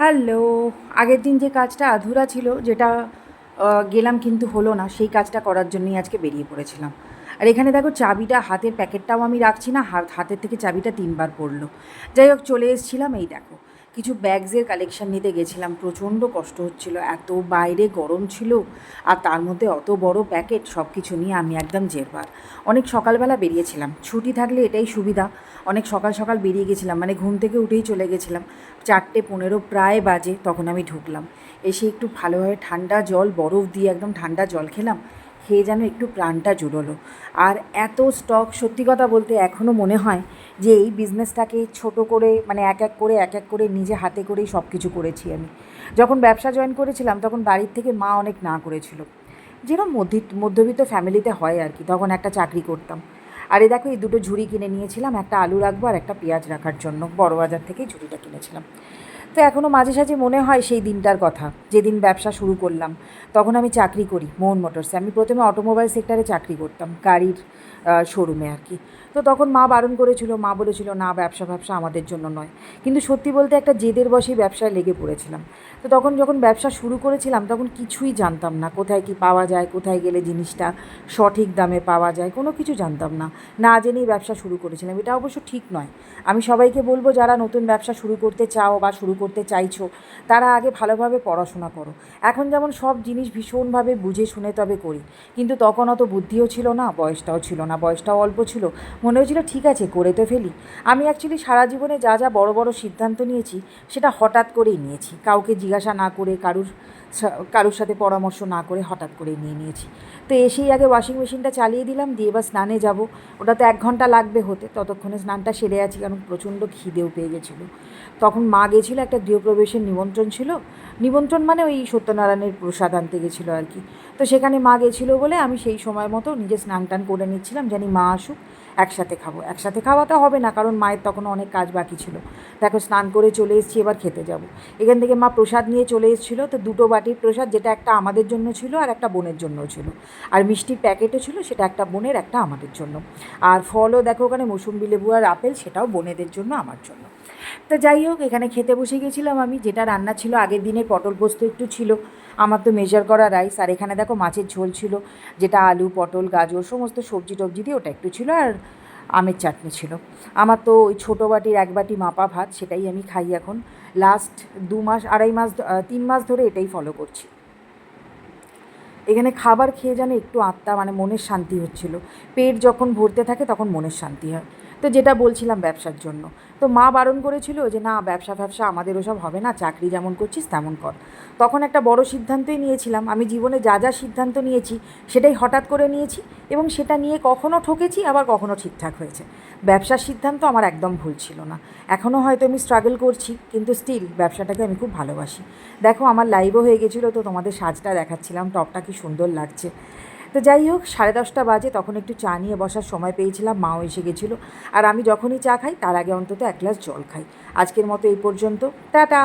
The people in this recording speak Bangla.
হ্যালো, আগের দিন যে কাজটা আধুরা ছিল, যেটা গেলাম কিন্তু হলো না, সেই কাজটা করার জন্যই আজকে বেরিয়ে পড়েছিলাম। আর এখানে দেখো চাবিটা, হাতের প্যাকেটটাও আমি রাখছি না, হাত, হাতের থেকে চাবিটা তিনবার পড়ল। যাই হোক, চলে এসেছিলাম, এই দেখো। কিছু ব্যাগসের কালেকশন নিতে গেছিলাম। প্রচণ্ড কষ্ট হচ্ছিল, এত বাইরে গরম ছিল আর তার মধ্যে অত বড় প্যাকেট সব কিছু নিয়ে আমি একদম জেরবার। অনেক সকালবেলা বেরিয়েছিলাম, ছুটি থাকলে এটাই সুবিধা। অনেক সকাল সকাল বেরিয়ে গেছিলাম মানে ঘুম থেকে উঠেই চলে গেছিলাম। চারটে পনেরো প্রায় বাজে, তখন আমি ঢুকলাম। এসে একটু ভালোভাবে ঠান্ডা জল, বরফ দিয়ে একদম ঠান্ডা জল খেলাম। খেয়ে যেন একটু প্রাণটা জুড়লো। আর এত স্টক সত্যি কথা বলতে এখনও মনে হয় যে এই বিজনেসটাকে ছোট করে মানে এক এক করে, এক এক করে নিজে হাতে করেই সব কিছু করেছি আমি। যখন ব্যবসা জয়েন করেছিলাম, তখন বাড়ির থেকে মা অনেক না করেছিল। যেরকম মধ্যি মধ্যবিত্ত ফ্যামিলিতে হয় আর কি, তখন একটা চাকরি করতাম। আর এই দেখো, এই দুটো ঝুড়ি কিনে নিয়েছিলাম, একটা আলু রাখব আর একটা পেঁয়াজ রাখার জন্য। বড় বাজার থেকেই ঝুড়িটা কিনেছিলাম। তো এখনও মাঝে সাঝে মনে হয় সেই দিনটার কথা, যেদিন ব্যবসা শুরু করলাম। তখন আমি চাকরি করি, মোহন মোটরসে। আমি প্রথমে অটোমোবাইল সেক্টরে চাকরি করতাম, গাড়ির শোরুমে আর কি। তো তখন মা বারণ করেছিল, মা বলেছিল, না, ব্যবসা ব্যবসা আমাদের জন্য নয়। কিন্তু সত্যি বলতে একটা জেদের বসেই ব্যবসায় লেগে পড়েছিলাম। তো তখন যখন ব্যবসা শুরু করেছিলাম, তখন কিছুই জানতাম না, কোথায় কি পাওয়া যায়, কোথায় গেলে জিনিসটা সঠিক দামে পাওয়া যায়, কোনো কিছু জানতাম না। না জেনেই ব্যবসা শুরু করেছিলাম। এটা অবশ্য ঠিক নয়। আমি সবাইকে বলব, যারা নতুন ব্যবসা শুরু করতে চাও বা শুরু করতে চাইছো, তারা আগে ভালোভাবে পড়াশোনা করো। এখন যেমন সব জিনিস ভীষণভাবে বুঝে শুনে তবে করি। কিন্তু তখন অত বুদ্ধিও ছিল না, বয়সটাও ছিল না। বয়সটাও অল্প ছিল। মনে হয়েছিল, ঠিক আছে, করে তো ফেলি। আমি অ্যাকচুয়ালি সারা জীবনে যা যা বড় বড় সিদ্ধান্ত নিয়েছি, সেটা হঠাৎ করেই নিয়েছি। কাউকে জিজ্ঞাসা না করে, কারুর কারুর সাথে পরামর্শ না করে হঠাৎ করে নিয়ে নিয়েছি। তো এসেই আগে ওয়াশিং মেশিনটা চালিয়ে দিলাম, দিয়ে এবার স্নানে যাব। ওটা তো এক ঘণ্টা লাগবে হতে। ততক্ষণে স্নানটা সেরে আছি, কারণ প্রচণ্ড খিদেও পেয়ে গেছিল। তখন মা গেছিল, একটা গৃহপ্রবেশের নিমন্ত্রণ ছিল। নিমন্ত্রণ মানে ওই সত্যনারায়ণের প্রসাদ আনতে গেছিল আর কি। তো সেখানে মা গেছিল বলে আমি সেই সময় মতো নিজে স্নান টান করে নিচ্ছিলাম, জানি মা আসুক, একসাথে খাব। একসাথে খাওয়া তো হবে না, কারণ মায়ের তখন অনেক কাজ বাকি ছিল। দেখো স্নান করে চলে এসেছি, এবার খেতে যাব। এখান থেকে মা প্রসাদ নিয়ে চলে এসেছিল, তো দুটো বাটির প্রসাদ, যেটা একটা আমাদের জন্য ছিল আর একটা বোনের জন্যও ছিল। আর মিষ্টির প্যাকেটও ছিল, সেটা একটা বোনের, একটা আমাদের জন্য। আর ফলও দেখো ওখানে মৌসুম্বি লেবু আর আপেল, সেটাও বোনেদের জন্য, আমার জন্য। তো যাই হোক, এখানে খেতে বসে গেছিলাম আমি, যেটা রান্না ছিল, আগের দিনে পটল পোস্ত একটু ছিল, আমার তো মেজার করা রাইস আর এখানে দেখো মাছের ঝোল ছিল, যেটা আলু, পটল, গাজর, সমস্ত সবজি টবজি দিয়ে ওটা একটু ছিল, আর আমের চাটনি ছিল। আমার তো ওই ছোটো বাটির এক বাটি মাপা ভাত, সেটাই আমি খাই এখন। লাস্ট দু মাস, আড়াই মাস তিন মাস ধরে এটাই ফলো করছি। এখানে খাবার খেয়ে যেন একটু আত্মা মানে মনের শান্তি হচ্ছিল। পেট যখন ভরতে থাকে তখন মনের শান্তি হয়। তো যেটা বলছিলাম ব্যবসার জন্য। তো মা বারণ করেছিল যে, না, ব্যবসা ব্যবসা আমাদের ওসব হবে না, চাকরি যেমন করছিস তেমন কর। তখন একটা বড় সিদ্ধান্তই নিয়েছিলাম। আমি জীবনে যা যা সিদ্ধান্ত নিয়েছি, সেটাই হঠাৎ করে নিয়েছি এবং সেটা নিয়ে কখনো ঠকেছি, আবার কখনো ঠিকঠাক হয়েছে। ব্যবসার সিদ্ধান্ত আমার একদম ভুল ছিল না। এখনও হয়তো আমি স্ট্রাগল করছি, কিন্তু স্টিল ব্যবসাটাকে আমি খুব ভালোবাসি। দেখো, আমার লাইভও হয়ে গেছিল, তো তোমাদের সাজটা দেখাচ্ছিলাম, টপটা কি সুন্দর লাগছে। তো যাই হোক, সাড়ে দশটা বাজে, তখন একটু চা নিয়ে বসার সময় পেয়েছিলাম, মাও এসে গেছিল। আর আমি যখনই চা খাই, তার আগে অন্তত এক গ্লাস জল খাই। আজকের মতো এই পর্যন্ত। টাটা!